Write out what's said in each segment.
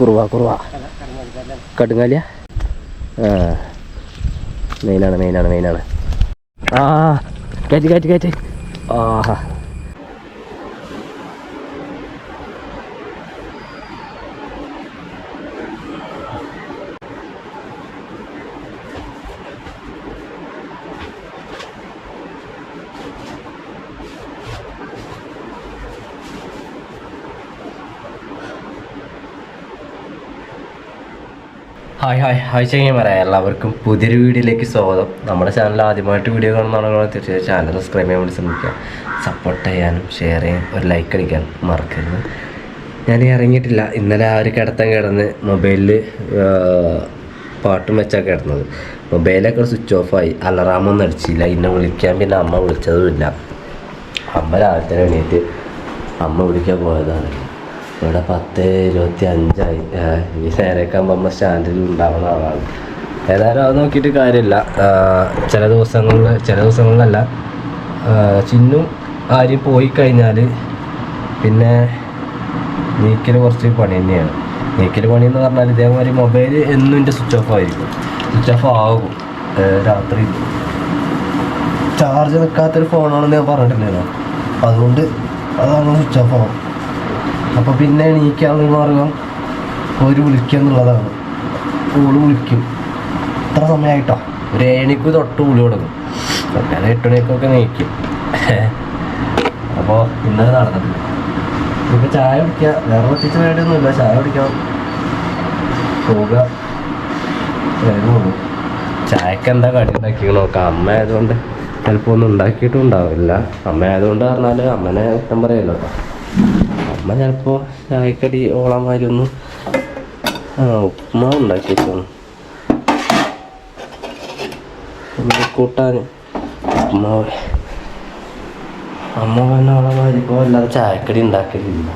കുറുവ കുറുവ. കടുങ്ങാലിയ? ആ. മെയിനാണ് മെയിനാണ് മെയിനാണ്. ആ കയറ്റി കയറ്റി കയറ്റി ആഹാ. ഹായ് ഹായ് ഹായ് ചെയ്യാൻ എല്ലാവർക്കും പുതിയൊരു വീഡിയോയിലേക്ക് സ്വാഗതം. നമ്മുടെ ചാനൽ ആദ്യമായിട്ട് വീഡിയോ കാണുന്ന ആളുകൾ തീർച്ചയായും ചാനൽ സബ്സ്ക്രൈബ് ചെയ്യാൻ വേണ്ടി ശ്രമിക്കുക. സപ്പോർട്ട് ചെയ്യാനും ഷെയർ ചെയ്യാനും ഒരു ലൈക്ക് അടിക്കാൻ മറക്കരുത്. ഞാൻ ഇറങ്ങിയിട്ടില്ല. ഇന്നലെ ആ ഒരു കിടത്തം കിടന്ന് മൊബൈലിൽ പാട്ടും വെച്ചാണ് കിടന്നത്. മൊബൈലൊക്കെ സ്വിച്ച് ഓഫായി അലറാമൊന്നും അടിച്ചില്ല. ഇന്നെ വിളിക്കാൻ പിന്നെ അമ്മ വിളിച്ചതുമില്ല. അമ്മ രാവിലെ തന്നെ എണീറ്റ് അമ്മ വിളിക്കാൻ പോയതാണ്. ഇവിടെ പത്ത് ഇരുപത്തി അഞ്ചായി. ഇനി നേരൊക്കെ ആകുമ്പോൾ അമ്മ സ്റ്റാൻഡിൽ ഉണ്ടാവുന്ന ആളാണ്. ഏതായാലും അത് നോക്കിയിട്ട് കാര്യമില്ല. ചില ദിവസങ്ങളിൽ ചില ദിവസങ്ങളിലല്ല. ചിന്നു ആരും പോയി കഴിഞ്ഞാൽ പിന്നെ നീക്കൽ കുറച്ച് പണി തന്നെയാണ്. നീക്കൽ പണി എന്ന് പറഞ്ഞാൽ ഇതേമാതിരി മൊബൈൽ എന്നും എന്റെ സ്വിച്ച് ഓഫ് ആയിരിക്കും. സ്വിച്ച് ഓഫ് ആകും. രാത്രി. ചാർജ് നിൽക്കാത്തൊരു ഫോണാണെന്ന് ഞാൻ പറഞ്ഞിട്ടില്ലല്ലോ. അതുകൊണ്ട് അതാണ് സ്വിച്ച് ഓഫ് ആവും അപ്പോൾ പിന്നെ എണീക്കാനുള്ള മാർഗം ഒരു വിളിക്കുക എന്നുള്ളതാണ്. ഓൾ വിളിക്കും. ഇത്ര സമയമായിട്ടോ ഒരു ഏണിക്ക് തൊട്ട് വിളി കൊടുക്കും ഞാൻ എട്ട് മണിക്കൊക്കെ നീക്കും അപ്പോൾ ഇന്നലെ നടന്നിട്ടില്ല. ഇപ്പോൾ ചായ കുടിക്കുക വേറെ പ്രത്യേകിച്ച് പരിപാടിയൊന്നുമില്ല. ചായ കുടിക്കാം പോവുക. ചായക്ക് എന്താ കടി ഉണ്ടാക്കി നോക്കാം അമ്മ ആയതുകൊണ്ട് ചിലപ്പോൾ ഒന്നും ഉണ്ടാക്കിയിട്ടും ഉണ്ടാവില്ല. അമ്മ ആയതുകൊണ്ട് പറഞ്ഞാൽ അമ്മനെ കുറ്റം പറയല്ലോ. അമ്മ ചിലപ്പോൾ ചായക്കടി ഓളാമാരി ഒന്നും ആ ഉപ്മാവ് ഉണ്ടാക്കി വെച്ചാണ് കൂട്ടാൻ ഉപ്മാവ് അമ്മ ഓളമാരി ഇപ്പോൾ അല്ലാതെ ചായക്കടി ഉണ്ടാക്കലില്ല.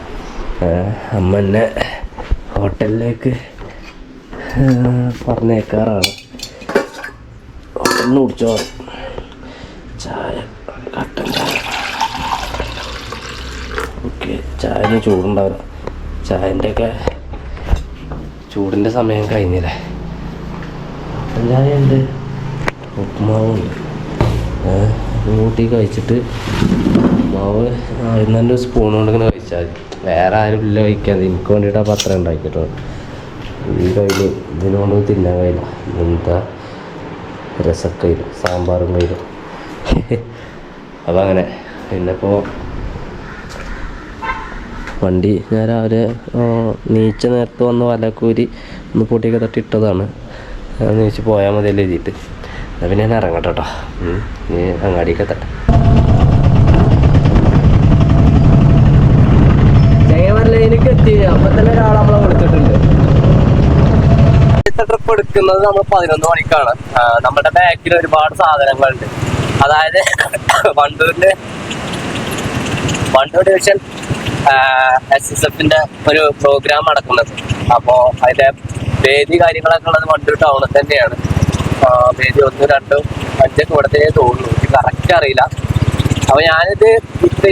അമ്മ എന്നെ ഹോട്ടലിലേക്ക് പറഞ്ഞേക്കാറാണ് ഒന്ന് കുടിച്ചോ ചായ കട്ടൻ ചായ ഓക്കെ ചായന് ചൂടുണ്ടാവില്ല. ചായന്റെ ഒക്കെ ചൂടിന്റെ സമയം കഴിഞ്ഞില്ലേ? ചായ ഉണ്ട് ഉപ്പുമാവുണ്ട്. കൂട്ടി കഴിച്ചിട്ട് ഉപ്പുമാവ് ഇന്നെ സ്പൂൺ കൊണ്ട് ഇങ്ങനെ കഴിച്ചാൽ മതി. വേറെ ആരും ഇല്ല കഴിക്കാൻ. എനിക്ക് വേണ്ടിയിട്ട് ആ പത്രം ഉണ്ടാക്കിയിട്ടോ ഈ കയ്യിൽ ഇതിനോട് തിന്നാൻ കഴിയില്ല. എന്താ? രസക്കയിലും സാമ്പാറും കയ്യിലും. അപ്പം അങ്ങനെ പിന്നെ ഇപ്പോൾ വണ്ടി. ഞാൻ രാവിലെ നീച്ച നേരത്ത് വന്ന് വലക്കൂരി ഒന്ന് പൊടിയൊക്കെ തട്ടി ഇട്ടതാണ് നീച്ച് പോയാൽ മതി എഴുതിയിട്ട്. എന്നാൽ പിന്നെ ഞാൻ ഇറങ്ങട്ടെ കേട്ടോ. ഇനി അങ്ങാടിയൊക്കെ എത്തട്ടെ. എനിക്ക് എത്തി അപ്പം തന്നെ ഒരാൾ നമ്മളെ വിളിച്ചിട്ടുണ്ട്. ആദ്യത്തെ ട്രിപ്പ് എടുക്കുന്നത് നമ്മൾ പതിനൊന്ന് മണിക്കാണ്. നമ്മുടെ ബാക്കിൽ ഒരുപാട് സാധനങ്ങളുണ്ട്. അതായത് വണ്ടൂരിന്റെ വണ്ടൂർ ഡിവിഷൻ എസ് എസ് എഫിന്റെ ഒരു പ്രോഗ്രാം നടക്കുന്നത്. അപ്പോ അതിന്റെ വേദി കാര്യങ്ങളൊക്കെ ഉള്ളത് വണ്ടൂർ ടൗണിൽ തന്നെയാണ്. വേദി ഒന്ന് രണ്ടും അഞ്ചൊക്കെ ഇവിടെ തന്നെ തോന്നുന്നു. എനിക്ക് കറക്റ്റ് അറിയില്ല. അപ്പൊ ഞാനിത്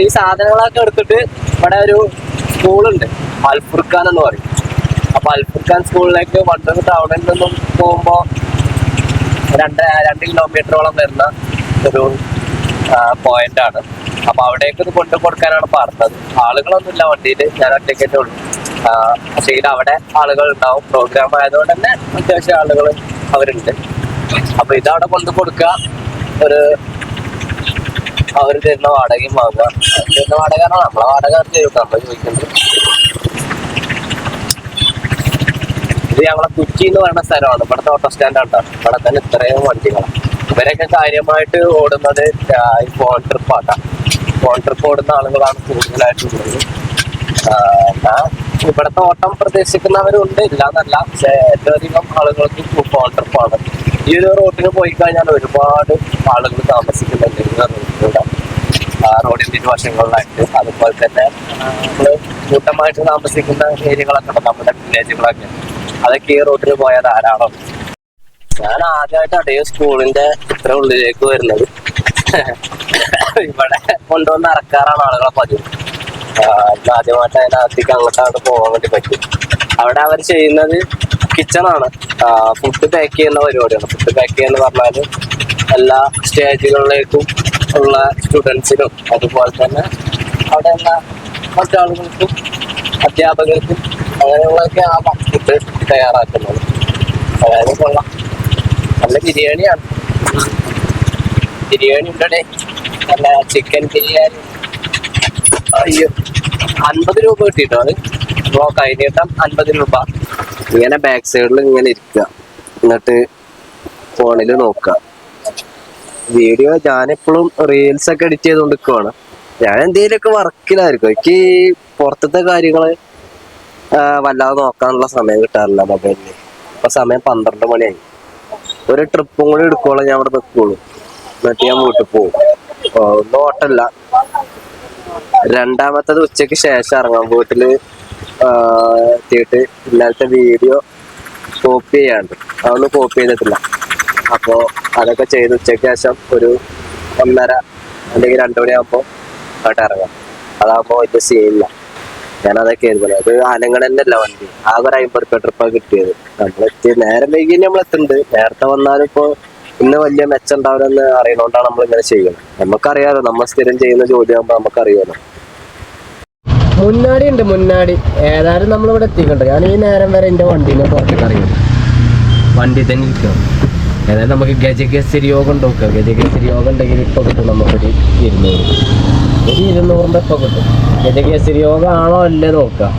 ഈ സാധനങ്ങളൊക്കെ എടുത്തിട്ട് ഇവിടെ ഒരു സ്കൂളുണ്ട് അൽഫുർഖാൻ എന്ന് പറയും. അപ്പൊ അൽഫുർഖാൻ സ്കൂളിലേക്ക് വണ്ടൂർ ടൗണിൽ നിന്നും പോകുമ്പോ രണ്ട് രണ്ട് കിലോമീറ്ററോളം വരുന്ന ഒരു പോയിന്റ് ആണ്. അപ്പൊ അവിടേക്ക് ഇത് കൊണ്ടു കൊടുക്കാനാണ് പറഞ്ഞത്. ആളുകളൊന്നുമില്ല വണ്ടിയിൽ ഞാൻ ഒറ്റയ്ക്കേ പക്ഷേ ഇത് അവിടെ ആളുകൾ ഉണ്ടാവും. പ്രോഗ്രാം ആയതുകൊണ്ട് തന്നെ അത്യാവശ്യം ആളുകൾ അവരുണ്ട്. അപ്പൊ ഇത് അവിടെ കൊണ്ടു കൊടുക്കുക. ഒരു അവർ തരുന്ന വാടകയും വാങ്ങുക. തരുന്ന വാടക നമ്മളെ വാടക തരും നമ്മൾ ചോദിക്കുന്നത്. ഇത് ഞങ്ങളെ കുറ്റി എന്ന് പറയുന്ന സ്ഥലമാണ്. ഇവിടുത്തെ ഓട്ടോ സ്റ്റാൻഡ് ആണ് ഇവിടെ തന്നെ ഇത്രയും വണ്ടികളാണ്. ഇവരൊക്കെ കാര്യമായിട്ട് ഓടുന്നത് ഫോൺ ട്രിപ്പാക്കാം ഫോൺ ട്രിപ്പ് ഓടുന്ന ആളുകളാണ് കൂടുതലായിട്ടുള്ളത്. എന്നാ ഇവിടുത്തെ ഓട്ടം പ്രതീക്ഷിക്കുന്നവരുണ്ട്. ഇല്ലാന്നല്ല പക്ഷേ ഏറ്റവും അധികം ആളുകൾക്ക് ഫോൺ ട്രിപ്പാണ് ഈ ഒരു റോട്ടിന് പോയി കഴിഞ്ഞാൽ ഒരുപാട് ആളുകൾ താമസിക്കുന്നുണ്ട് റോഡിന്റെ ഇരുവശങ്ങളിലായിട്ട്. അതുപോലെ തന്നെ കൂട്ടമായിട്ട് താമസിക്കുന്ന ഏരിയകളൊക്കെ നമ്മുടെ വില്ലേജുകളൊക്കെ അതൊക്കെ ഈ റോഡിൽ പോയാൽ ധാരാളം ഞാൻ ആദ്യമായിട്ടാണ് ഈ സ്കൂളിന്റെ ഇത്ര ഉള്ളിലേക്ക് വരുന്നത് ഇവിടെ കൊണ്ടുവന്ന് ഇറക്കാറാണ് ആളുകളെ പതിവ് ആദ്യമായിട്ട് അതിനകത്തേക്ക് അങ്ങോട്ടാണ് പോകാൻ വേണ്ടി പറ്റും അവിടെ അവർ ചെയ്യുന്നത് കിച്ചണാണ് ഫുഡ് പാക്ക് ചെയ്യുന്ന പരിപാടിയാണ് ഫുഡ് പാക്ക് ചെയ്യുന്ന പറഞ്ഞാൽ എല്ലാ സ്റ്റേജുകളിലേക്കും ഉള്ള സ്റ്റുഡൻസിനും അതുപോലെ തന്നെ അവിടെ ഉള്ള മറ്റാളുകൾക്കും അധ്യാപകർക്കും അങ്ങനെയുള്ളതൊക്കെ ആ ഫുഡ് തയ്യാറാക്കുന്നത് അതായത് കൊള്ളാം നല്ല ബിരിയാണിയാണ്. ബിരിയാണി ഉണ്ടേ നല്ല ചിക്കൻ ബിരിയാണി. അയ്യോ അൻപത് രൂപ കിട്ടിട്ടോ അത്? അപ്പോൾ കൈനീട്ടം അൻപത് രൂപ. ഇങ്ങനെ ബാക്ക് സൈഡിൽ ഇങ്ങനെ ഇരിക്കുക എന്നിട്ട് ഫോണിൽ നോക്ക. വീഡിയോ ഞാനെപ്പോഴും റീൽസ് ഒക്കെ എഡിറ്റ് ചെയ്തുകൊണ്ട് നിൽക്കുവാണ് ഞാൻ എന്തെങ്കിലുമൊക്കെ വർക്കിലായിരിക്കും. എനിക്ക് പുറത്തത്തെ കാര്യങ്ങൾ വല്ലാതെ നോക്കാനുള്ള സമയം കിട്ടാറില്ല മൊബൈലിൽ ഇപ്പൊ സമയം പന്ത്രണ്ട് മണിയായി. ഒരു ട്രിപ്പും കൂടി എടുക്കുവോളം ഞാൻ അവിടെ നിൽക്കുള്ളൂ എന്നിട്ട് ഞാൻ വീട്ടിൽ പോകും. ഒന്നും ഓട്ടല്ല. രണ്ടാമത്തത് ഉച്ചയ്ക്ക് ശേഷം ഇറങ്ങാം. വീട്ടിൽ എത്തിയിട്ട് ഇന്നലത്തെ വീഡിയോ കോപ്പി ചെയ്യാണ്ട് അതൊന്നും കോപ്പി ചെയ്തിട്ടില്ല. അപ്പോൾ അതൊക്കെ ചെയ്ത് ഉച്ചയ്ക്ക് ശേഷം ഒരു ഒന്നര അല്ലെങ്കിൽ രണ്ടു മണിയാകുമ്പോൾ അങ്ങോട്ട് ഇറങ്ങാം. അതാകുമ്പോൾ വലിയ സീനില്ല ഞാൻ അതൊക്കെ ആയിരുന്നു അത് ആനങ്ങടന്നല്ല വണ്ടി. ആകെ ഒരു അമ്പത് റുപ്യ ട്രിപ്പാ കിട്ടിയത്. നമ്മളെത്തി നേരം വൈകി നമ്മൾ എത്തുന്നുണ്ട് നേരത്തെ വന്നാലും ഇപ്പോ ഇന്ന് വലിയ മെച്ചം ഉണ്ടാവില്ലെന്ന് അറിയണോണ്ടാണ് നമ്മൾ ഇങ്ങനെ ചെയ്യുന്നത്. നമുക്കറിയാലോ നമ്മൾ സ്ഥിരം ചെയ്യുന്ന ജോലിയാകുമ്പോ നമുക്കറിയാലോ. മുന്നാടി ഉണ്ട് മുന്നാടി. ഏതായാലും നമ്മളിവിടെ എത്തിക്കണ്ട ഞാൻ ഈ നേരം വരെ എന്റെ വണ്ടീനെ പുറത്തേക്ക് വണ്ടി തന്നെ ഇരിക്കണം. ഏതായാലും നമുക്ക് ഗജകേസരി യോഗം നോക്കാം ഗജകേസരി യോഗം ഉണ്ടെങ്കിൽ ഇപ്പോൾ കിട്ടും. നമുക്കൊരു ഇരുന്നൂറ്. ഒരു ഇരുന്നൂറിന്റെ ഇപ്പോൾ കിട്ടും. ഗജകേസരി യോഗമാണോ അല്ലേ നോക്കാം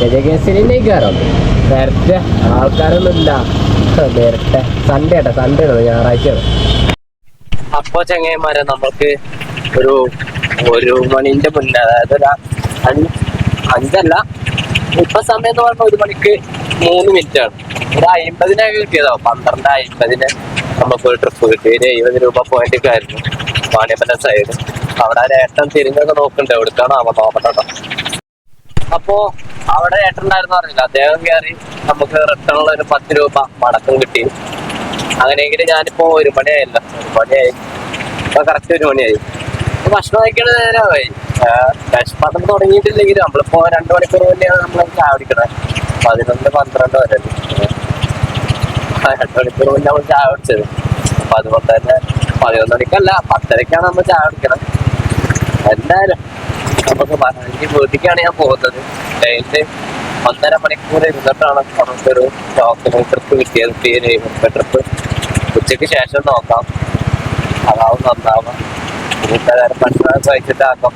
ഗജകേസരി നെയ്ക്കാരം നേരത്തെ ആൾക്കാരൊന്നും ഇല്ല നേരത്തെ സൺഡേ ആട്ടെ സൺഡേ ആണ്? ഞായറാഴ്ചയാണ്? അപ്പോ ചങ്ങന്മാരെ നമുക്ക് ഒരു ഒരു മണിന്റെ മുന്നേ അതായത് ഒരു അഞ്ച് അഞ്ചല്ല ഇപ്പൊ സമയം എന്ന് പറഞ്ഞാൽ ഒരു മണിക്ക് മൂന്ന് മിനിറ്റ് ആണ്. ഒരു അമ്പതിനൊക്കെ കിട്ടിയതോ. പന്ത്രണ്ട് അയിമ്പതിന് നമുക്ക് ഒരു ട്രിപ്പ് കിട്ടി. ഒരു എഴുപത് രൂപ പോയിന്റ് ആയിരുന്നു. വാണിയപ്പന്റെ സൈഡ് അവിടെ ഏട്ടൻ തിരിഞ്ഞൊക്കെ നോക്കുന്നുണ്ട് എവിടുക്കാണോ അവ നോക്കട്ടോ അപ്പോ അവിടെ ഏട്ടൻ ഉണ്ടായിരുന്നു അറിയില്ല. അദ്ദേഹം കയറി നമുക്ക് റിട്ടേൺ ഉള്ള ഒരു പത്ത് രൂപ മടക്കം കിട്ടി. അങ്ങനെയെങ്കിൽ ഞാനിപ്പോ ഒരു മണിയായില്ല. ഒരു മണിയായി. ഇപ്പൊ കറക്റ്റ് ഒരു മണിയായി. ഭക്ഷണം കഴിക്കണ നേരമായി വിഷപ്പാട്ടം തുടങ്ങിയിട്ടില്ലെങ്കിൽ നമ്മളിപ്പോ രണ്ടു മണിക്കൂർ മുന്നെയാണ് നമ്മൾ ചായ കുടിക്കണത് പതിനൊന്ന് പന്ത്രണ്ട് വരെ. രണ്ടു മണിക്കൂർ മുന്നേ നമ്മൾ ചായ കുടിച്ചത്. അപ്പൊ അതുകൊണ്ട് തന്നെ പതിനൊന്ന് മണിക്കല്ല പത്തരക്കാണ് നമ്മൾ ചായ കുടിക്കണം. എന്തായാലും നമുക്ക് പതിനഞ്ച് വീട്ടിലേക്കാണ് ഞാൻ പോകുന്നത്. ഡേറ്റ് ഒന്നര മണിക്കൂർ ഇരുന്നിട്ടാണ് നമുക്കൊരു ഷോപ്പിംഗ് ട്രിപ്പ് കിട്ടിയത് പേര് ട്രിപ്പ്. ഉച്ചയ്ക്ക് ശേഷം നോക്കാം. അതാവും നന്നാവാം. കൂട്ടുകാരൻ ഭക്ഷണം കഴിച്ചിട്ട് ആക്കം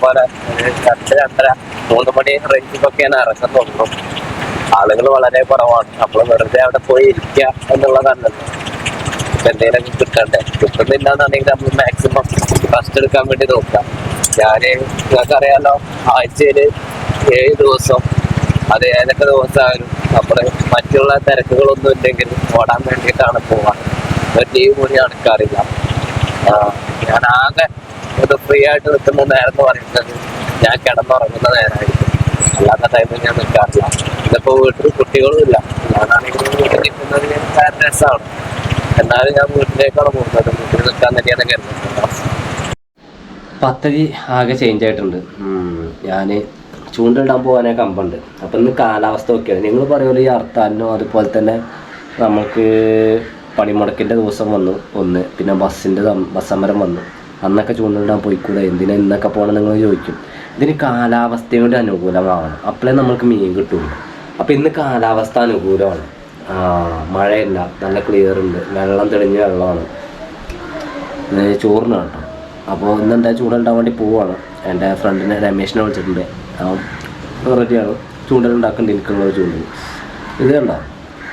രണ്ട് രണ്ടര മൂന്ന് മണി റേഞ്ചിലൊക്കെയാണ് ഇറങ്ങുന്നുള്ളൂ ആളുകൾ വളരെ കുറവാണ്. നമ്മൾ വെറുതെ അവിടെ പോയി ഇരിക്കുക എന്നുള്ളതല്ലല്ലോ. ഇപ്പൊ എന്തെങ്കിലുമൊക്കെ കിട്ടണ്ടേ? കിട്ടുന്നില്ല എന്നുണ്ടെങ്കിൽ നമ്മൾ മാക്സിമം ഫസ്റ്റ് എടുക്കാൻ വേണ്ടി നോക്കാം. ഞാൻ നിങ്ങൾക്ക് അറിയാലോ ആഴ്ചയിൽ ഏഴ് ദിവസം അത് ഏതൊക്കെ ദിവസമായാലും നമ്മൾ മറ്റുള്ള തിരക്കുകളൊന്നും ഇല്ലെങ്കിൽ ഓടാൻ വേണ്ടിയിട്ടാണ് പോവാൻ ഒരു ലീവ് കൂടി നടക്കാറില്ല ഞാൻ ആകെ ഇത് ഫ്രീ ആയിട്ട് നിൽക്കുന്ന നേരം എന്ന് പറയുന്നത് ഞാൻ കിടന്നുറങ്ങുന്ന നേരമായിരിക്കും അല്ലാത്ത ടൈമിൽ ഞാൻ നിൽക്കാറില്ല. ഇതിപ്പോ വീട്ടിൽ കുട്ടികളും ഇല്ല. ഞാനാണെങ്കിൽ വീട്ടിൽ നിൽക്കുന്നത് ഭയങ്കര രസമാണ് എന്നാലും ഞാൻ വീട്ടിലേക്കാണ് പോകുന്നത്. വീട്ടിൽ നിൽക്കാൻ തന്നെയാണ് കരുതുന്നത്. പദ്ധതി ആകെ ചേഞ്ച് ആയിട്ടുണ്ട്. ഞാൻ ചൂണ്ടിടാൻ പോകാനേ കമ്പുണ്ട്. അപ്പം ഇന്ന് കാലാവസ്ഥ ഒക്കെയാണ് നിങ്ങൾ പറയുമല്ലോ ഈ അർത്താനോ അതുപോലെ തന്നെ നമുക്ക് പണിമുടക്കിന്റെ ദിവസം വന്നു ഒന്ന്. പിന്നെ ബസ്സിന്റെ ബസ് സമരം വന്നു. അന്നൊക്കെ ചൂണ്ടിടാൻ പോയിക്കൂടെ? എന്തിനാ ഇന്നൊക്കെ പോകണം നിങ്ങൾ ചോദിക്കും. ഇതിന് കാലാവസ്ഥയുടെ അനുകൂലമാവണം. അപ്പോഴേ നമുക്ക് മീൻ കിട്ടുള്ളൂ. അപ്പം ഇന്ന് കാലാവസ്ഥ അനുകൂലമാണ്. മഴയില്ല. നല്ല ക്ലിയർ ഉണ്ട്. വെള്ളം തെളിഞ്ഞ വെള്ളമാണ്. ഇത് ചോറിന് കേട്ടോ. അപ്പോൾ ഇന്ന് എന്താ ചൂടുണ്ടാവാൻ വേണ്ടി പോവാണ്. എന്റെ ഫ്രണ്ടിനെ രമേശിനെ വിളിച്ചിട്ടുണ്ട്. അവൻ റെഡിയാണ്. ചൂണ്ടൽ ഉണ്ടാക്കേണ്ടി. എനിക്കുള്ള ചൂണ്ടൽ. ഇത് കണ്ടോ?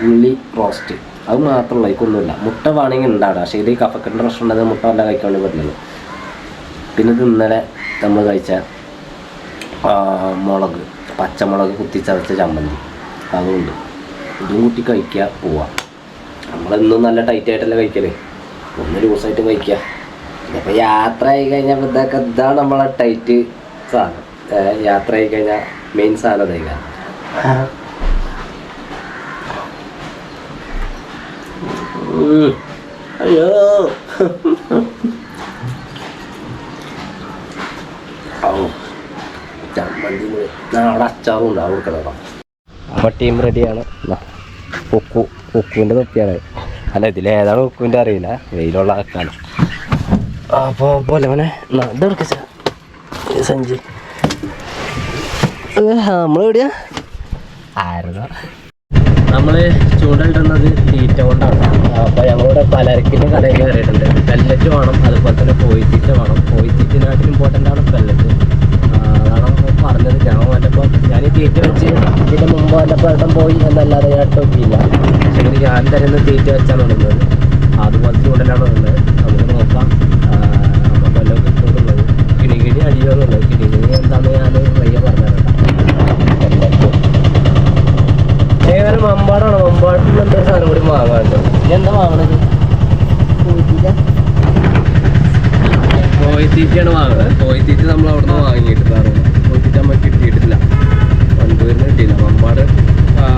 ഉള്ളി റോസ്റ്റ് അത് മാത്രമല്ല എനിക്കൊന്നുമില്ല മുട്ട വേണമെങ്കിൽ ഉണ്ടാകും പക്ഷേ ഇത് കഫക്കെട്ടിന്റെ പ്രശ്നം ഉണ്ടെങ്കിൽ മുട്ട വല്ല കഴിക്കാൻ വേണ്ടി പിന്നെ ഇത് ഇന്നലെ നമ്മൾ കഴിച്ച മുളക്. പച്ചമുളക് കുത്തിച്ചതച്ച ചമ്മന്തി. അതുകൊണ്ട് ഇതും കൂട്ടി കഴിക്കുക പോവാം. നമ്മളെന്നും നല്ല ടൈറ്റ് ആയിട്ടല്ലേ കഴിക്കൽ? ഒന്ന് ലൂസായിട്ട് കഴിക്കുക ഇതിപ്പോൾ യാത്ര ആയി കഴിഞ്ഞാൽ ഇതൊക്കെ ഇതാണ് നമ്മളെ ടൈറ്റ് സാധനം. യാത്ര ആയി കഴിഞ്ഞാൽ മെയിൻ സാധനം ഇതാ അയ്യോ. ചമ്മന്തി അവിടെ അച്ചാറും ഉണ്ട് കിടക്കണം അപ്പോൾ ടീം റെഡിയാണ് ഉക്കു ഉക്കുവിന്റെ തൊപ്പിയാണ്. അല്ല ഇതിലേതാണ് ഉക്കുവിന്റെ അറിയില്ല. വെയിലുള്ള ആക്കാണ് അപ്പോൾ പോലെ മോനെ ഇതെടുക്ക സഞ്ചി. നമ്മളെവിടെയാ ആരതാ? നമ്മൾ ചൂണ്ടലിടുന്നത് തീറ്റ കൊണ്ടാണ്. അപ്പോൾ ഞങ്ങളിവിടെ പലരക്കിന്റെ കടയിൽ കയറിയിട്ടുണ്ട്. പെല്ലറ്റ് വേണം അതുപോലെ തന്നെ പോയി തീറ്റ വേണം. പോയി കോഴിത്തീറ്റിനാട്ടിൽ ഇമ്പോർട്ടന്റ് ആണ് പെല്ലറ്റ് പറഞ്ഞത് ഞാൻ വന്നപ്പോൾ ഞാൻ തീറ്റ വെച്ച് ഇതിന്റെ മുമ്പ് വന്നപ്പോൾ ഇടം പോയി എന്നല്ലാതെ ഞാൻ നോക്കിയില്ല പക്ഷേ ഞാൻ തരുന്ന തീറ്റ വെച്ചാണ് ഉണങ്ങുന്നത് അതുപോലെ ചൂണ്ടലാണ് ഉള്ളത് നമുക്ക് നോക്കാം. നമുക്ക് വല്ലതും കിട്ടുമെന്നുള്ളത് കിടികിടി അടിയോന്നുള്ളത് കിടികിടി എന്താണെന്ന് ഞാൻ വയ്യ പറഞ്ഞുതരാം. ഏതായാലും മമ്പാടാണ്. മമ്പാട്ടിൽ എന്താ സാധനം കൂടി വാങ്ങാണ്ട് എന്താ വാങ്ങണത്? കോഴിത്തീറ്റയാണ് വാങ്ങുന്നത്. കോഴിത്തീറ്റ നമ്മൾ അവിടെ നിന്ന് വാങ്ങിയിട്ട് കാരണം കോഴിത്തീറ്റ ചെയ്തിട്ടില്ല. നിന്ന് കിട്ടിയില്ല മമ്പാട്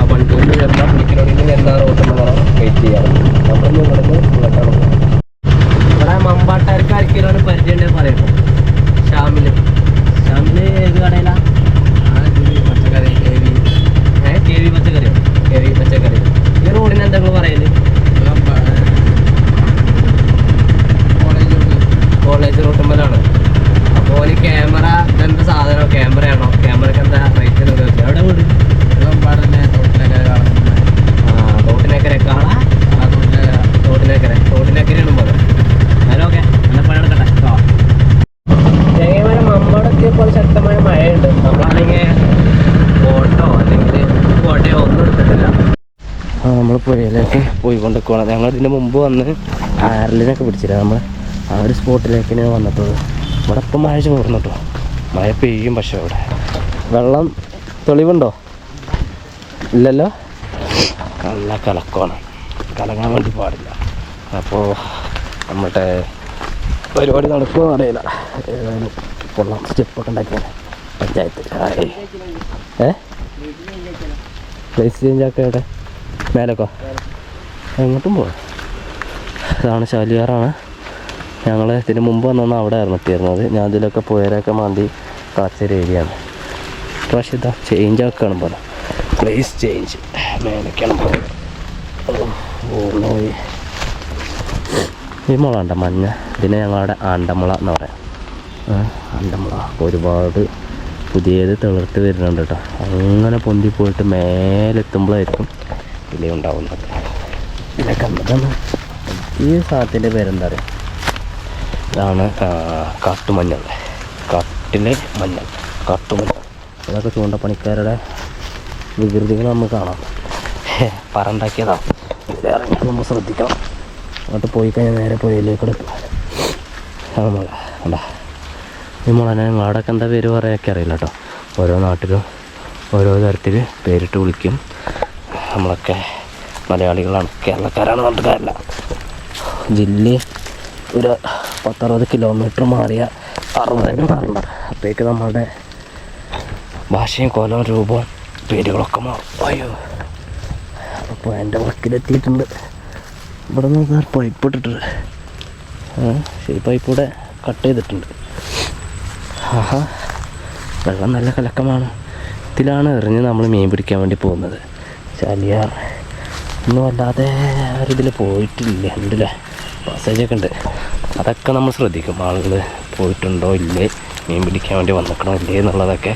വണ്ടൂരിൽ വരുന്ന പുളിക്കലോടിയിൽ വരുന്ന റോട്ടിൽ വെയിറ്റ് ചെയ്യാൻ നമ്മൾ ഇവിടെ നിന്ന് പോകുന്നത് ഇവിടെ മമ്പാട്ടാർക്ക് ആർക്കെങ്കിലും പരിചയം ഉണ്ടെങ്കിൽ പറയുന്നു. ഷാമിൽ ഷാമിൽ ഏത് കടയിലാണ് പച്ചക്കറി കെ വി. ഏ കെ വി പച്ചക്കറിയോ കെ വി പച്ചക്കറി. ഈ റോഡിന് എന്താ നിങ്ങൾ പറയൽ? കോളേജ് റൂട്ടുമ്പലാണ് ഒരു ക്യാമറ എന്ത് സാധനം ക്യാമറയാണോ ക്യാമറയ്ക്ക് എന്താ റേറ്റ് എന്നൊക്കെ ചോദിച്ചു എവിടെ വീട്? ആ റോട്ടിനേക്കരെ കാണാ. തോട്ടിനക്കര. റോട്ടിനേക്കരയാണ് പോലെ എന്നാലും ഓക്കെ നല്ല പണി എടുക്കട്ടെ ചെങ്ങൈമല മമ്മടെത്തിയപ്പോൾ ശക്തമായ മഴയുണ്ട്. നമ്മളാണെങ്കിൽ ഫോട്ടോ അല്ലെങ്കിൽ കോട്ടയോ ഒന്നും എടുത്തിട്ടില്ല. ആ നമ്മൾ പുഴയിലേക്ക് പോയിക്കൊണ്ടിരിക്കുകയാണ് ഞങ്ങൾ ഇതിന് മുമ്പ് വന്ന് ആരലിനൊക്കെ പിടിച്ചില്ല. നമ്മൾ ആ ഒരു സ്പോട്ടിലേക്ക് വന്നിട്ടുള്ളത് ഇവിടെ ഇപ്പം മഴ ചോർന്നു കേട്ടോ മഴ പെയ്യും പക്ഷേ ഇവിടെ. വെള്ളം തെളിവുണ്ടോ? ഇല്ലല്ലോ? നല്ല കലക്കമാണ്. കലങ്ങാൻ വേണ്ടി പാടില്ല. അപ്പോൾ നമ്മുടെ പരിപാടി നടക്കുമോ അറിയില്ല. ഏതായാലും കൊള്ളാം. സ്റ്റെപ്പൊക്കെ ഉണ്ടാക്കിയാണ് പഞ്ചായത്ത്. ഏ? പ്ലേസ് ചേഞ്ച് ആക്കാം ഇവിടെ മേലക്കോ? എങ്ങോട്ടും പോവാം. അതാണ് ശാലിയാറാണ്. ഞങ്ങൾ ഇതിന് മുമ്പ് വന്നൊന്ന് അവിടെ ആയിരുന്നു എത്തിയിരുന്നത് ഞാൻ ഇതിലൊക്കെ പുയരൊക്കെ മാന്തി കളച്ചൊരു ഏരിയയാണ് പക്ഷേ ഇതാ ചേഞ്ച് ആക്കുകയാണ് പോലെ പ്ലേസ് ചേഞ്ച് മേലേക്കാണ് പോയത്. പോയി. ഈ മുള ഉണ്ട മഞ്ഞ? ഇതിനെ ഞങ്ങളുടെ ആണ്ടമുള എന്ന് പറയാം. ആണ്ടമുള. ഒരുപാട് പുതിയത് തിളർത്ത് വരുന്നുണ്ട് കേട്ടോ. അങ്ങനെ പൊന്തി പോയിട്ട് മേലെത്തുമ്പോഴായിരിക്കും ഇല ഉണ്ടാവുന്നത് ഇതിലൊക്കെ ഈ സാധനത്തിന്റെ പേരെന്താ പറയുക ഇതാണ് കാട്ടുമഞ്ഞൾ കാട്ടിലെ മഞ്ഞൾ. കാട്ടുമഞ്ഞൾ ഇതൊക്കെ ചൂണ്ടപ്പണിക്കാരുടെ വികൃതികൾ നമുക്ക് കാണാം. പറണ്ടാക്കിയതാണ് ഇറങ്ങി നമ്മൾ ശ്രദ്ധിക്കണം. അങ്ങോട്ട് പോയി കഴിഞ്ഞാൽ നേരെ പുഴയിലേക്ക് എടുക്കും. ആ മുള കണ്ടാ. ഈ മുളനെ എന്താ പേര് പറയാനൊക്കെ അറിയില്ല കേട്ടോ. ഓരോ നാട്ടിലും ഓരോ തരത്തിൽ പേരിട്ട് വിളിക്കും. നമ്മളൊക്കെ മലയാളികളാണ്. കേരളക്കാരാണ് നാട്ടുകാരല്ല. ജില്ല ഒരു പത്തറുപത് കിലോമീറ്റർ മാറിയ അറുപതിന് മാറണം അപ്പോഴേക്ക് നമ്മളുടെ ഭാഷയും കോലവും രൂപവും പേരുകളൊക്കെ മാറും. അയ്യോ. അപ്പോൾ എന്റെ വക്കിലെത്തിയിട്ടുണ്ട്. ഇവിടെ നിന്ന് പൈപ്പ് ഇട്ടിട്ടുണ്ട് ശരി പൈപ്പ് ഇവിടെ കട്ട് ചെയ്തിട്ടുണ്ട്. ആഹാ. വെള്ളം നല്ല കലക്കമാണ്. ഇതിലാണ് എറിഞ്ഞ് നമ്മൾ മീൻ പിടിക്കാൻ വേണ്ടി പോകുന്നത്. ചാലിയാർ ഒന്നും അല്ലാതെ ഒരിതിൽ പോയിട്ടില്ല. ഉണ്ടല്ലേ? പാസേജൊക്കെ ഉണ്ട്. അതൊക്കെ നമ്മൾ ശ്രദ്ധിക്കും. ആളുകൾ പോയിട്ടുണ്ടോ? ഇല്ലേ? മീൻ പിടിക്കാൻ വേണ്ടി വന്നിക്കണോ? ഇല്ലേ എന്നുള്ളതൊക്കെ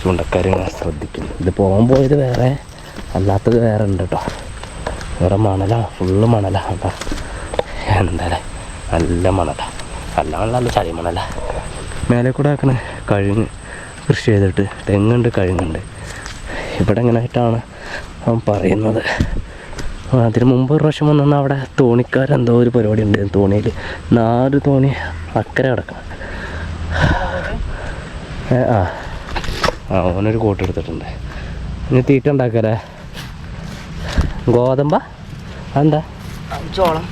ചൂണ്ടക്കാർ ഇങ്ങനെ ശ്രദ്ധിക്കും. ഇത് പോകുമ്പോൾ ഇത് വേറെ അല്ലാത്തത് വേറെ ഉണ്ട് കേട്ടോ വേറെ മണലാണ് ഫുള്ള് മണലാണ് കേട്ടോ എന്താ നല്ല മണല. നല്ല നല്ല ചളി മണല. മേലെ കൂടെ ആക്കണ കഴിഞ്ഞ് കൃഷി ചെയ്തിട്ട് തെങ്ങുണ്ട് കഴിഞ്ഞുണ്ട് ഇവിടെ എങ്ങനെ ആയിട്ടാണ് അവൻ പറയുന്നത്. അതിന് മുമ്പ് ഒരു പ്രാവശ്യം വന്നാൽ അവിടെ തോണിക്കാരെന്തോ ഒരു പരിപാടി ഉണ്ട് തോണിയിൽ. നാല് തോണി അക്കരെ കിടക്കണം ആ. ആ ഓനൊരു കോട്ട് എടുത്തിട്ടുണ്ട്. ഇനി തീറ്റ ഉണ്ടാക്കലേ ഗോതമ്പ? അതെന്താ? ചോളം.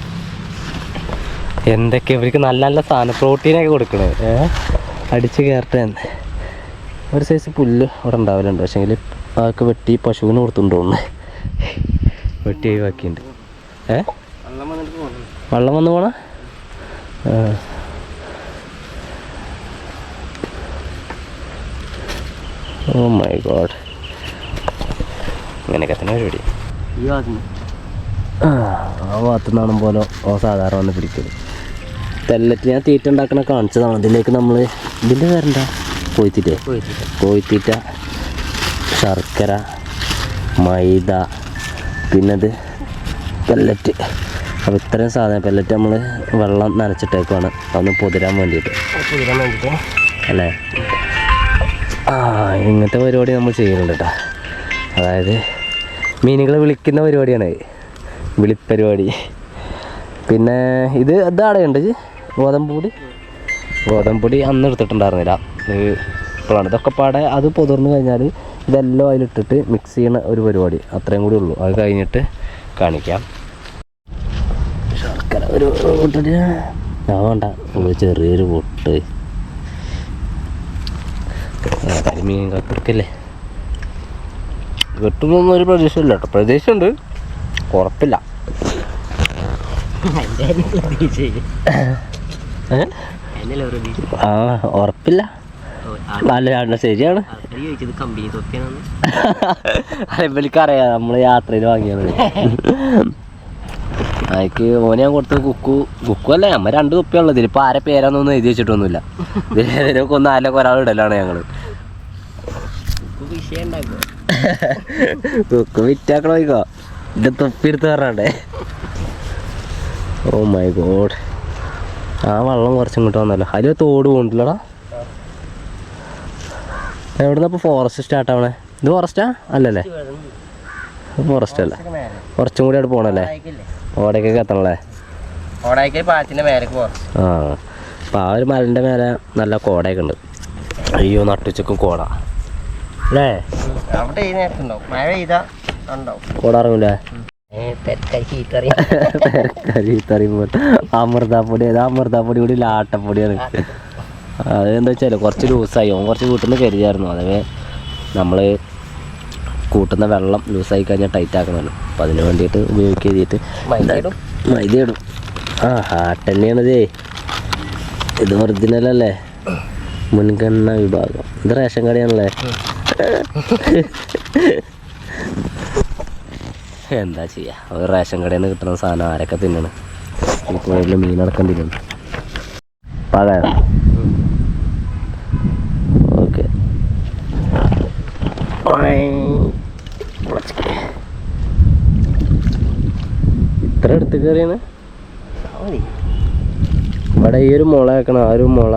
എന്തൊക്കെ ഇവർക്ക് നല്ല നല്ല സാധനം? പ്രോട്ടീനൊക്കെ കൊടുക്കണത് ഏ? അടിച്ച് കയറട്ടെ ഒരു സൈസ് പുല്ല് അവിടെ ഉണ്ടാവലുണ്ട്. പക്ഷേങ്കിൽ അതൊക്കെ വെട്ടി പശുവിന് കൊടുത്തുകൊണ്ട് തോന്നുന്നു വെട്ടി ഒഴിവാക്കിയിട്ടുണ്ട്. ഏ? വെള്ളം വന്നു പോണ? Oh my god. അങ്ങനെയൊക്കെ തന്നെ പരിപാടി. ഈ ഭാഗത്തുനിന്ന്. ആ ആ ഭാഗത്ത് നിന്നാണ് പോലെ ഓ സാധാരണ വന്ന് പിടിക്കൽ. തെല്ലറ്റ് ഞാൻ തീറ്റ ഉണ്ടാക്കണ കാണിച്ചതാണ്. ഇതിലേക്ക് നമ്മൾ ഇതിന്റെ പേരെന്താ? കോഴിത്തീറ്റ. കോഴിത്തീറ്റ ശർക്കര മൈദ പിന്നത് പെല്ലറ്റ് അപ്പോൾ ഇത്രയും സാധനം പെല്ലറ്റ് നമ്മൾ വെള്ളം നനച്ചിട്ടേക്കുവാണ്. അതൊന്ന് പൊതിരാൻ വേണ്ടിയിട്ട്. പൊതിരാൻ വേണ്ടിയിട്ട്. അല്ലേ? ആ ഇങ്ങനത്തെ പരിപാടി നമ്മൾ ചെയ്യുന്നുണ്ട് കേട്ടോ. അതായത് മീനുകളെ വിളിക്കുന്ന പരിപാടിയാണ് വിളിപ്പരിപാടി. പിന്നെ ഇത് ഇതാടെ ഉണ്ട് ഗോതമ്പൊടി ഗോതമ്പൊടി അന്ന് എടുത്തിട്ടുണ്ടായിരുന്നില്ല. ഇപ്പോഴാണ്. ഇതൊക്കെ പാടെ അത് പൊതിർന്നു കഴിഞ്ഞാൽ ഇതെല്ലാം അതിലിട്ടിട്ട് മിക്സ് ചെയ്യുന്ന ഒരു പരിപാടി. അത്രയും കൂടി ഉള്ളൂ. അത് കഴിഞ്ഞിട്ട് കാണിക്കാം. ശർക്കര ഒരു പൊട്ടിട്ട്. ആ വേണ്ട. ഒരു ചെറിയൊരു പൊട്ട്. മീൻ കരിമീൻ കത്തിരിക്കല്ലേ? കിട്ടുന്നൊന്നും ഒരു പ്രതീക്ഷയില്ല കേട്ടോ. പ്രതീക്ഷയുണ്ട്. ഉറപ്പില്ല. ആ ഉറപ്പില്ല. അല്ല അല്ല ശരിയാണ് കമ്പനി നമ്മൾ യാത്രയിൽ വാങ്ങിയത്. അയക്ക് ഓനെ ഞാൻ കൊടുത്തത് കുക്കു. കുക്കു അല്ല നമ്മ രണ്ട് കുപ്പിയുള്ളത് ഇതിലിപ്പോ ആരെ പേരാന്നൊന്നും എഴുതി വെച്ചിട്ടൊന്നുമില്ല. ഇതിലൊക്കെ ഒന്ന് ആരൊക്കെ ഒരാൾ ഇടലാണ് ഞങ്ങൾ. കുക്കു വിറ്റാക്കണോയിക്കോ ഇത് തൊപ്പി എടുത്ത് പറഞ്ഞേ ഓ മൈ ഗോഡ് ആ വെള്ളം കുറച്ചിങ്ങോട്ട് വന്നല്ലോ. അതിൽ തോട് പോകണ്ടില്ലടാ എവിടുന്ന ഇപ്പോൾ ഫോറസ്റ്റ് സ്റ്റാർട്ട് ആവണേ? ഇത് ഫോറസ്റ്റാ അല്ലല്ലേ? ഫോറസ്റ്റ് അല്ല? കുറച്ചും കൂടി അവിടെ പോകണല്ലേ ഓടേക്കൊക്കെ എത്തണല്ലേ? ആ അപ്പോൾ ആ ഒരു മലന്റെ മേലെ നല്ല കോടയൊക്കെ ഉണ്ട്. അയ്യോ നട്ടുച്ചക്കും കോട. അല്ലേ? അവിടെ ഈ നേരത്തെ ഉണ്ടാവും. മഴ പെയ്താ ഉണ്ടാവും. കോട ഇറങ്ങൂലേ? ചീത്തറിയാം കരിത്തറിയുമ്പോൾ അമൃതാപ്പൊടി അത് അമൃതാപ്പൊടി കൂടി ലാട്ടപ്പൊടിയാണ്. അത് എന്താ വെച്ചാൽ കുറച്ച് ലൂസായി. ഓൻ കുറച്ച് വീട്ടിൽ നിന്ന് കരുതിയായിരുന്നു. അതേ നമ്മൾ കൂട്ടുന്ന വെള്ളം ലൂസായി കഴിഞ്ഞാൽ ടൈറ്റ് ആക്കണമല്ലോ. അപ്പോൾ അതിന് വേണ്ടിയിട്ട് ഉപയോഗിക്കുക ചെയ്തിട്ട് മൈദ ഇടും? ആ ഹാട്ട് തന്നെയാണതേ. ഇത് ഒറിജിനലല്ലേ മുൻഗണന വിഭാഗം. ഇത് റേഷൻ കടയാണല്ലേ? എന്താ ചെയ്യാ? ഒരു റേഷൻ കടയിൽ നിന്ന് കിട്ടുന്ന സാധനം ആരൊക്കെ തിന്നണം? ഇപ്പോൾ മീൻ മീനടക്കം തിന്നണം. പഴയ ഓക്കെ ഇത്ര അടുത്ത് കയറിയാണ് മതി ഇവിടെ ഈ ഒരു മുള വെക്കണം. ആ ഒരു മുള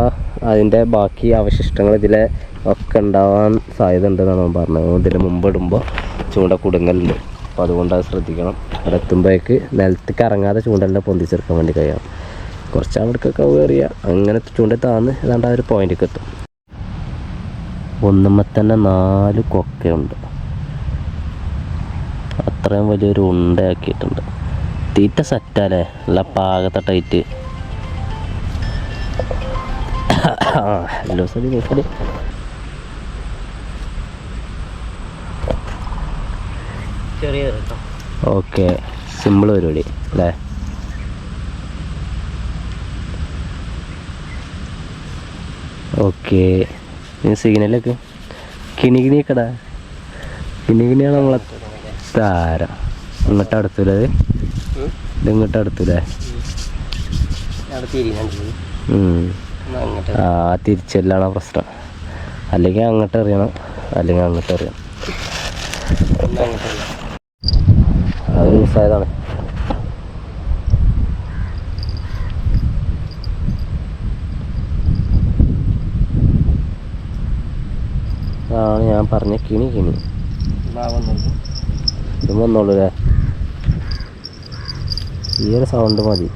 അതിന്റെ ബാക്കി അവശിഷ്ടങ്ങൾ ഇതിലെ ഒക്കെ ഉണ്ടാവാൻ സാധ്യത ഉണ്ടെന്നാണ് അവൻ പറഞ്ഞത്. ഇതിന് മുമ്പ് ഇടുമ്പോൾ ചൂണ്ട കുടുങ്ങലുണ്ട്. അപ്പോൾ അതുകൊണ്ട് അത് ശ്രദ്ധിക്കണം. അവിടെ എത്തുമ്പോഴേക്ക് നിലത്തേക്ക് ഇറങ്ങാതെ ചൂണ്ടലിനെ പൊന്തിച്ചെടുക്കാൻ വേണ്ടി കഴിയണം. കുറച്ച് അവിടേക്കൊക്കെ കയറിയ അങ്ങനെ ചൂണ്ട താന്ന് ഏതാണ്ട് ആ ഒരു പോയിന്റിലേക്ക് എത്തും. ഒന്നുമ്മ തന്നെ നാല് കൊക്കയുണ്ട്. അത്രയും വലിയൊരു ഉണ്ടയാക്കിയിട്ടുണ്ട്. തീറ്റ സെറ്റല്ലേ നല്ല പാകത്തെ ടൈറ്റ് ഹലോ സരി ചെറിയ കേട്ടോ ഓക്കെ. സിമ്പിൾ പരിപാടി അല്ലേ? ഓക്കെ. സിഗ്നലൊക്കെ കിണി കിണിയൊക്കെടാ കിണി കിണിയാണ് നമ്മളെ താരം. ഇങ്ങോട്ട് അടുത്തൂലേ? ഇത് ഇങ്ങോട്ട് അടുത്തൂലേ? ആ തിരിച്ചെല്ലാണ് പ്രശ്നം. അല്ലെങ്കിൽ അങ്ങോട്ട് അറിയണം അല്ലെങ്കിൽ അങ്ങോട്ട് അറിയണം അത് ലൂസായതാണ് അതാണ് ഞാൻ പറഞ്ഞ കിണി കിണി ഇത് അല്ലേ ഈ ഒരു സൗണ്ട് മതി.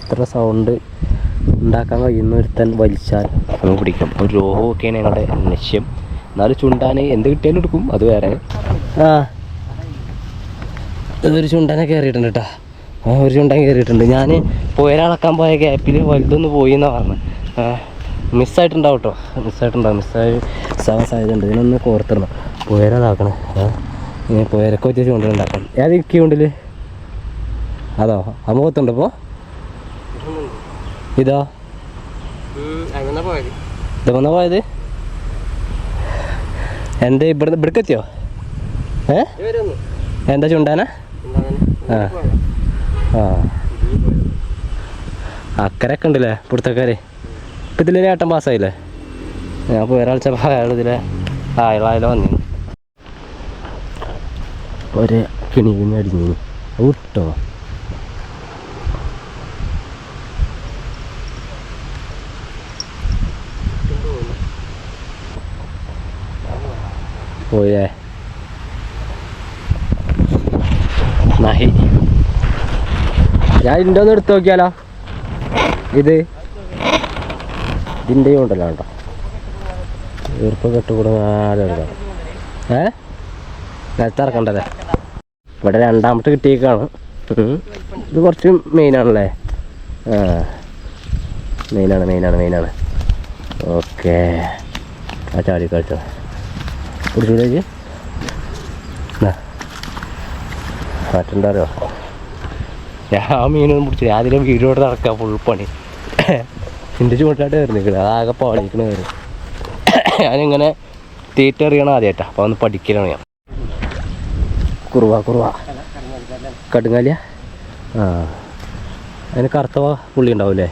ഇത്ര സൗണ്ട് ഉണ്ടാക്കാൻ കഴിയുന്ന ഒരുത്തൻ വലിച്ചാൽ നമുക്ക് പിടിക്കാം. ഒരു രോഗമൊക്കെയാണ് ഞങ്ങളുടെ ലക്ഷ്യം. എന്നാലും ചുണ്ടാൻ എന്ത് കിട്ടിയാലും എടുക്കും. അത് വേറെ. ആ. ഒരു ചുണ്ടാനെ കയറിയിട്ടുണ്ട് കേട്ടോ ആ ഒരു ചുണ്ടാൻ കയറിയിട്ടുണ്ട്. ഞാൻ പുയരളക്കാൻ പോയ ഗ്യാപ്പിൽ വലുതൊന്ന് പോയി എന്നാണ് പറഞ്ഞത് മിസ്സായിട്ടുണ്ടാവും കേട്ടോ മിസ്സായിട്ടുണ്ടാവും. മിസ്സായി സാവാൻ സാധ്യതയുണ്ട്. ഇതിനൊന്ന് കോർത്തിടണം. പുയരതാക്കണേ ഇനി പുയരൊക്കെ വെച്ച് ചൂണ്ടിലുണ്ടാക്കണം. ഏത് ഇക്കി ഉണ്ടിൽ അതോ? അമുഖത്തുണ്ട് ഇപ്പോൾ ഇതോ? അങ്ങനെ പോയത്. എന്റെ ഇവിടെ ഇവിടേക്ക് എത്തിയോ? ഏ? എന്താ ചുണ്ടാനാ? ആ. ആ. അക്കരൊക്കെ ഉണ്ടല്ലേ പുറത്തക്കാര് ഇപ്പം ഇതിലൊരു ഏട്ടൻ പാസ്സായില്ലേ? ഞാൻ ഇപ്പോൾ ഒരാഴ്ച അയാൾ ഇതിലെ അയാളായാലും വന്നു. ഒരു കിണി കിണി അടിഞ്ഞു ഊട്ടോ പോയേ. ഞാൻ ഇന്റെ ഒന്ന് എടുത്തു നോക്കിയാലോ? ഇത് ഇതിന്റെ ഉണ്ടല്ലോ കേട്ടോ. ഈർപ്പം കെട്ടുകൂടെ നാല് എടുക്കാം ഏ? നിലത്തിറക്കണ്ടല്ലേ? ഇവിടെ രണ്ടാമത്തെ കിട്ടിയേക്കാണ്. ഇത് കുറച്ച് മെയിനാണല്ലേ? ആ. മെയിനാണ് മെയിനാണ് മെയിനാണ്. ഓക്കെ. ആ ചാടി കളിച്ചോ മറ്റെന്താ അറിയോ? ഞാൻ മീനൊന്നും പിടിച്ചില്ല. ആദ്യം വീടോടെ നടക്കാം ഫുൾ പണി. എന്റെ ചൂണ്ടായിട്ട് വരുന്നില്ല അതാകെ പാളിക്കണ വരും ഞാനിങ്ങനെ തീറ്റ എറിയണം ആദ്യമായിട്ടാ അപ്പോൾ ഒന്ന് പഠിക്കലാണ് ഞാൻ. കുറുവ കുറുവ. കടുങ്ങാലിയ? ആ. അതിന് കറുത്ത പുള്ളി ഉണ്ടാവില്ലേ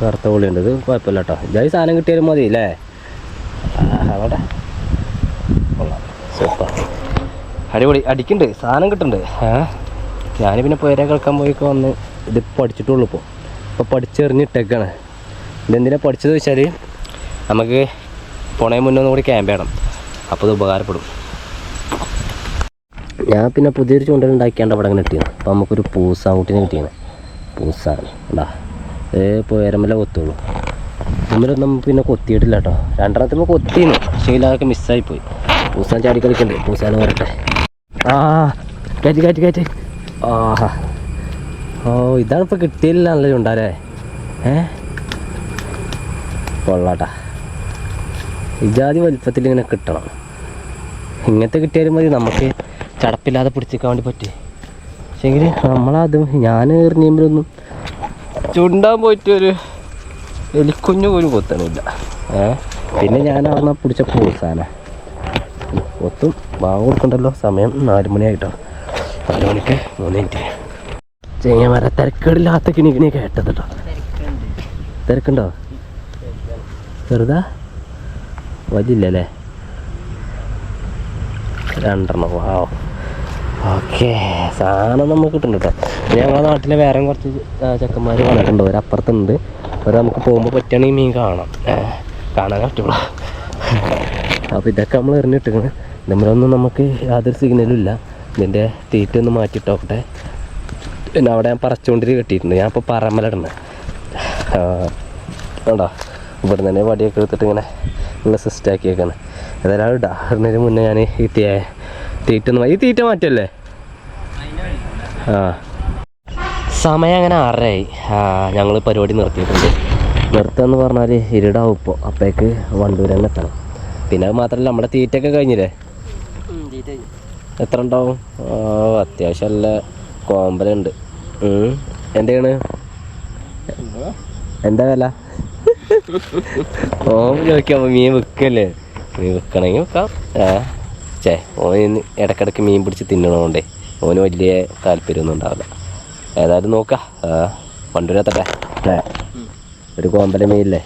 കറുത്ത പുള്ളി ഉണ്ട്. ഇത് കുഴപ്പമില്ല കേട്ടോ ഇതായി സാധനം കിട്ടിയാലും മതി അല്ലേ? സൂപ്പർ. അടിപൊളി. അടിക്കുന്നുണ്ട്. സാധനം കിട്ടുന്നുണ്ട്. ഏ ഞാൻ പിന്നെ പേരെ കളിക്കാൻ പോയിക്കൊന്ന് ഇത് പഠിച്ചിട്ടുള്ളൂ ഇപ്പോൾ ഇപ്പോൾ പഠിച്ചെറിഞ്ഞിട്ടേക്കാണ്. ഇതെന്തിനാ പഠിച്ചത് വെച്ചാൽ നമുക്ക് പോണേ മുന്നേ കൂടി ക്യാമ്പ് ചെയ്യണം അപ്പോൾ ഇത് ഉപകാരപ്പെടും. ഞാൻ പിന്നെ പുതിയൊരു ചൂണ്ടൽ ഉണ്ടാക്കിയാണ്ട് അവിടെ അങ്ങനെ കിട്ടിയത് അപ്പോൾ നമുക്കൊരു പൂസാങ്കുട്ടിനെ കിട്ടിയത് പൂസാണ് ഉണ്ടാ ഏ പോയരമല്ല കൊത്തുള്ളൂ. തമ്മിലൊന്നും പിന്നെ കൊത്തിയിട്ടില്ല കേട്ടോ. രണ്ടെണ്ണത്തിൽ കൊത്തിന്നു പക്ഷേ ഇല്ലാതൊക്കെ മിസ്സായി പോയി പൂസാൻ ചാടി കളിക്കണ്ടേ. പൂസാൻ വരട്ടെ. ആ കയറ്റി കയറ്റി കയറ്റി. ആഹാ. ഓ ഇതാണ് ഇപ്പോൾ കിട്ടിയില്ല നല്ല ചൂണ്ടാലേ ഏ? കൊള്ളാട്ടാ. ഇജാതി വലിപ്പത്തിൽ ഇങ്ങനെ കിട്ടണം. ഇങ്ങനത്തെ കിട്ടിയാലും മതി നമുക്ക് ചടപ്പില്ലാതെ പിടിച്ചിക്കാൻ വേണ്ടി പറ്റി. പക്ഷേങ്കിൽ നമ്മളത് ഞാൻ എറിഞ്ഞുമ്പോഴൊന്നും ചുണ്ടാൻ പോയിട്ട് ഒരു എലിക്കുഞ്ഞു പോലും കൊത്തണില്ല പിന്നെ ഞാൻ അവിടെ പിടിച്ച പൂസാന. ഒത്തും വാങ്ങ കൊടുക്കണ്ടല്ലോ സമയം നാല് മണിയായിട്ടോ നാല് മണിക്ക് മൂന്ന് മിനിറ്റ്. ചെയ്യാൻ വരാം തിരക്കേടില്ലാത്ത കിണി കിണി കേട്ടത് കേട്ടോ. തിരക്കുണ്ടോ? ചെറുതാ? വലിയല്ലേ രണ്ടെണ്ണം. വാവ് ഓക്കെ സാധനം നമുക്ക് കിട്ടുന്നുണ്ട് കേട്ടോ ഞങ്ങളുടെ നാട്ടിലെ വേറെ കുറച്ച് ചെക്കന്മാർ വന്നിട്ടുണ്ട്. ഒരു അപ്പുറത്തുണ്ട്. അവർ നമുക്ക് പോകുമ്പോൾ പറ്റുകയാണെങ്കിൽ മീൻ കാണാം. കാണാൻ പറ്റുള്ളൂ അപ്പോൾ ഇതൊക്കെ നമ്മൾ എറിഞ്ഞിട്ടിരിക്കണ്. നമ്മളൊന്നും നമുക്ക് യാതൊരു സിഗ്നലും ഇല്ല. ഇതിന്റെ തീറ്റ ഒന്ന് മാറ്റിയിട്ടോക്കട്ടെ. പിന്നെ അവിടെ ഞാൻ പറച്ചുകൊണ്ടിരി കെട്ടിയിട്ടുണ്ട്. ഞാൻ ഇപ്പോൾ പറമ്പലിടുന്നത് വേണ്ടോ ഇവിടെ തന്നെ വടിയൊക്കെ എടുത്തിട്ട് ഇങ്ങനെ നല്ല സിസ്റ്റാക്കി വെക്കണം ഏതായാലും ഡാറിനു മുന്നേ ഞാൻ ഈ തീ തീറ്റ ഈ തീറ്റ മാറ്റല്ലേ ആ. സമയം അങ്ങനെ ആറരയായി. ഞങ്ങൾ പരിപാടി നിർത്തിയിട്ടുണ്ട്. നിർത്തുകയെന്ന് പറഞ്ഞാൽ ഇരുടാവും ഇപ്പോൾ അപ്പോഴേക്ക് വണ്ടൂർ തന്നെ എത്തണം. പിന്നെ അത് മാത്രമല്ല നമ്മുടെ തീറ്റയൊക്കെ കഴിഞ്ഞില്ലേ? എത്ര ഉണ്ടാവും? അത്യാവശ്യം നല്ല കോമ്പലുണ്ട് എന്തെയാണ് എന്താണ്? എന്താ വില? ഓ ചോദിക്കാം മീൻ വെക്കല്ലേ? മീൻ വിൽക്കണമെങ്കിൽ വെക്കാം. ആ ചേ ഓന് ഇന്ന് ഇടക്കിടക്ക് മീൻ പിടിച്ച് തിന്നണോണ്ടേ ഓന് വലിയ താല്പര്യമൊന്നും ഉണ്ടാവില്ല. ഏതായാലും നോക്കാം. ആ വണ്ടൂരെത്തട്ടെ അല്ലേ ഒരു കോമ്പല മീനില്ലേ?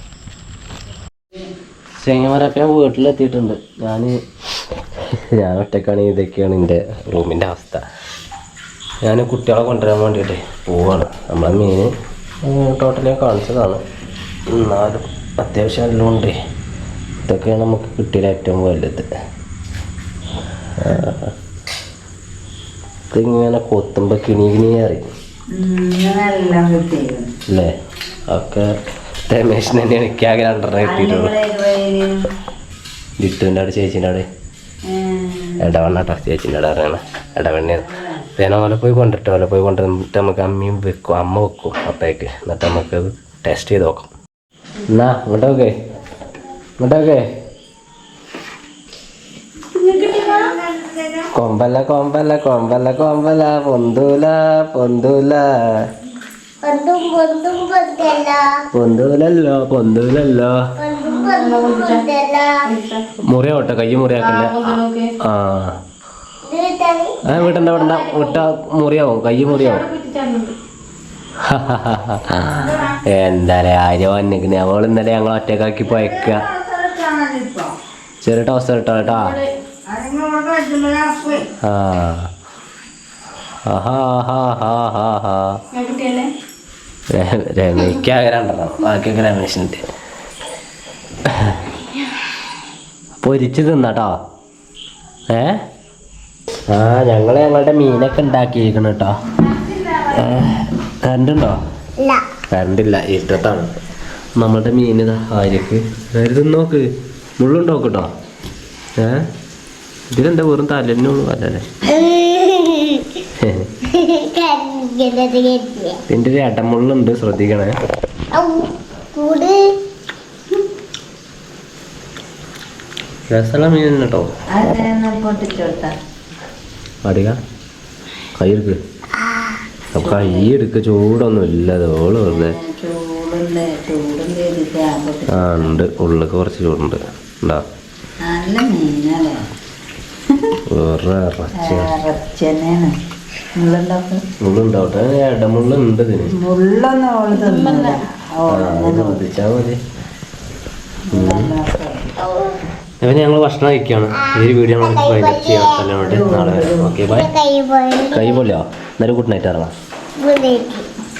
ചെങ്ങമാരൊക്കെ ഞാൻ വീട്ടിലെത്തിയിട്ടുണ്ട്. ഞാൻ ഞാൻ ഒറ്റക്കാണ്. ഇതൊക്കെയാണ് എന്റെ റൂമിന്റെ അവസ്ഥ. ഞാൻ കുട്ടികളെ കൊണ്ടുവരാൻ വേണ്ടിയിട്ട് പോവാണ്. നമ്മളെ മീൻ ടോട്ടലി കാണിച്ചതാണ്. എന്നാലും അത്യാവശ്യം എല്ലാം ഉണ്ട് ഇതൊക്കെയാണ് നമുക്ക് കിട്ടിയത് ഏറ്റവും വലുത്. ഇതിങ്ങനെ കൊത്തുമ്പോൾ കിണി കിണി അറിയും അല്ലേ? ഒക്കെ രമേശിന് തന്നെയാണ് എനിക്ക് ആകെ രണ്ടെണ്ണം കിട്ടിയിട്ടുള്ളൂ. ജിട്ടുവിന്റെ അവിടെ ചേച്ചീന്റെ അവിടെ ഇടവണ്ണട്ടോ ചേച്ചീന്റെ അവിടെ അറിയണം ഇടവണ്ണിയാണ് പിന്നെ ഓലെ പോയി കൊണ്ടിട്ട് ഓലെ പോയി കൊണ്ടുവന്നിട്ട് നമുക്ക് അമ്മയും വെക്കും അമ്മ വെക്കും അപ്പേക്ക്. എന്നിട്ട് നമുക്കത് ടെസ്റ്റ് ചെയ്ത് നോക്കാം. എന്നാ ഇങ്ങോട്ടോക്കെ. ഇങ്ങോട്ടോക്കെ. കൊമ്പല്ല കൊമ്പല്ല കൊമ്പല്ല കൊമ്പല പൊന്തൂല പൊന്തൂല. പൊന്തും പൊന്തും പൊന്തല്ല പൊന്തൂലല്ലോ പൊന്തൂലല്ലോ. പൊന്തും പൊന്തും പൊന്തല്ല മുറിയാക്കില്ല? ആ ആ. വീട്ടണ്ട വീട്ടണ്ട വിട്ട മുറിയാവും കൈ മുറിയാവും. എന്തായാലും ആര്യ വന്നിക്കണേ. അവൾ ഇന്നലെ ഞങ്ങൾ ഒറ്റക്കാക്കി പോയക്ക. ചെറിയ ടോസ് കേട്ടോ കേട്ടോ ആ. രമേക്ക് രണ്ടെണ്ണം. ബാക്കിയൊക്കെ രമേശിന്റെ പൊരിച്ച് തിന്നാട്ടോ ഏ? ആ ഞങ്ങൾ ഞങ്ങളുടെ മീനൊക്കെ ഉണ്ടാക്കിയിരിക്കണം കേട്ടോ കറണ്ട് ഉണ്ടോ ഇല്ല. കറണ്ടില്ല ഇരുട്ടത്താണ്. നമ്മളുടെ മീൻ ഇതാ ആര്യക്ക്. അതായത് നോക്ക്. മുള്ളുണ്ടോ കേട്ടോ ഏ? ഇതിലെന്താ വെറും തലന്നെ അല്ലല്ലേ കരിഞ്ഞത് എന്റെ ഒരു ഇടമുള്ളുണ്ട് ശ്രദ്ധിക്കണേ. രസമുള്ള മീൻ കേട്ടോ അടിക. എടുക്ക് അപ്പൊ കൈ എടുക്ക ചൂടൊന്നും ഇല്ല അതോൾ വെറുതെ. ആ ഉണ്ട്. ഉള്ളിൽ കുറച്ച് ചൂടുണ്ട്. ഉണ്ടാ മുള്ളുണ്ടാവട്ടെ ഇടമുള്ളുണ്ട് ഇതിന്. ശ്രദ്ധിച്ചാ മതി. അപ്പൊ ഞങ്ങൾ ഭക്ഷണം കഴിക്കുകയാണ് ഈ വീഡിയോ നമുക്ക് ചെയ്യാം. നാളെ ഓക്കെ ബൈ. കൈ പോലെയോ എന്നാലും ഗുഡ് നൈറ്റ് ഇറങ്ങാം ഗുഡ് നൈറ്റ്